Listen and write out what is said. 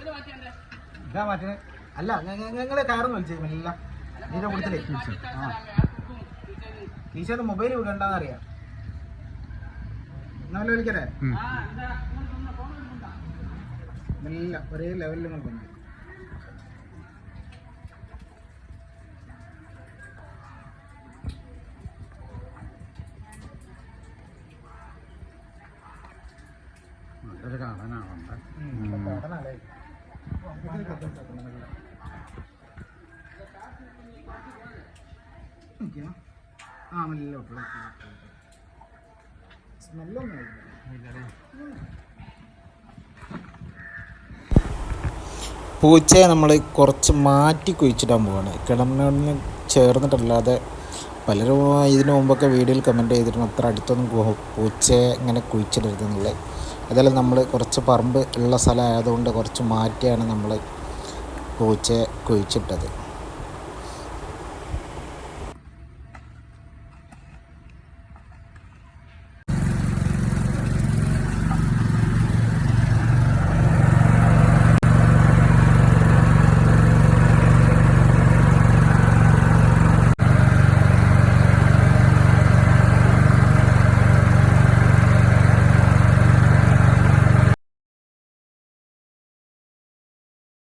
ഇതാ മാറ്റണേ. അല്ല ഞങ്ങൾ കയറുന്നു വിളിച്ചേ എല്ലാം ഇതിന്റെ കൂട്ടത്തിലേ ആ. ടീച്ചർ മൊബൈൽ വിടണ്ടെന്ന് അറിയാം എന്നാലും വിളിക്കട്ടെ? നല്ല ഒരേ ലെവലിൽ നോക്കുന്നു നല്ലൊരു കാണാനാണ് പഠനല്ലേ പൂച്ചയെ നമ്മൾ കുറച്ച് മാറ്റി കുഴിച്ചിടാൻ പോവാണ്. കിണറിനോട് ചേർന്നിട്ടല്ലാതെ പലരും ഇതിനു മുമ്പൊക്കെ വീഡിയോയിൽ കമന്റ് ചെയ്തിട്ടുണ്ട് അത്ര അടുത്തൊന്നും പൂച്ചയെ ഇങ്ങനെ കുഴിച്ചിടരുതെന്നുള്ളത് അതെല്ലാം നമ്മൾ കുറച്ച് പറമ്പ് ഉള്ള സ്ഥലമായതുകൊണ്ട് കുറച്ച് മാറ്റിയാണ് നമ്മൾ പൂച്ചയെ കുഴിച്ചിട്ടത്.